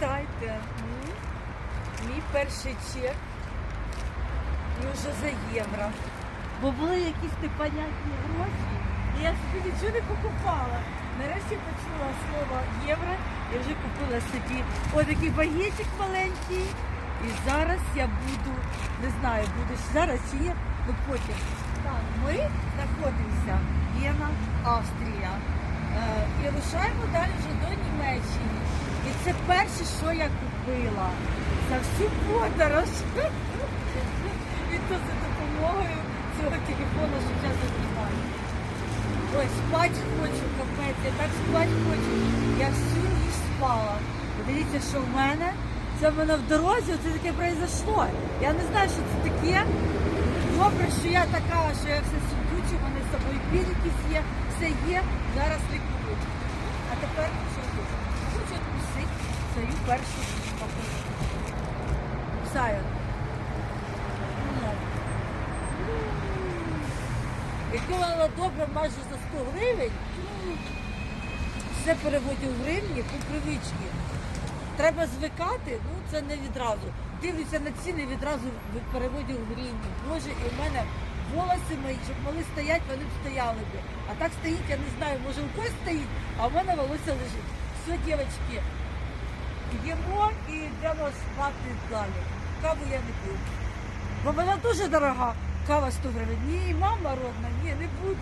Вітайте. Мій перший чек. І вже за євро. Бо були якісь непонятні гроші, і я собі нічого не покупала. Нарешті почула слово євро і вже купила собі ось такий багетик маленький. І зараз я буду, не знаю, буду зараз чи ні, ну потім. Так, ми знаходимося Вена, Австрія. Е, і рушаємо далі вже до Німеччини. І це перше, що я купила за всю подорож. І то за допомогою цього телефону, що зараз знімаю. Ой, спать хочу, капець, я так спать хочу. Я всю ніч спала. Подивіться, що в мене. Це в мене в дорозі, це таке произошло. Я не знаю, що це таке. Добре, що я така, що я все сидюча, в з собою піль якісь є, все є, зараз лікую. А тепер що хочу? Хочу відкусити Кусаю. Ну. Вона добре майже за 100 гривень. Все переводю в гривні по привичці. Треба звикати, ну це не відразу. Дивлюся на ціни, відразу переводю в гривні. Боже, і в мене волоси мої, щоб могли стоять, вони б стояли би. А так стоїть, я не знаю, може у когось стоїть, а в мене волосся лежить. Все, дівчатки, їмо і йдемо спати далі. Каву я не п'ю. Бо вона дуже дорога. Кава 100 гривень. Ні, мама родна, ні, не буду.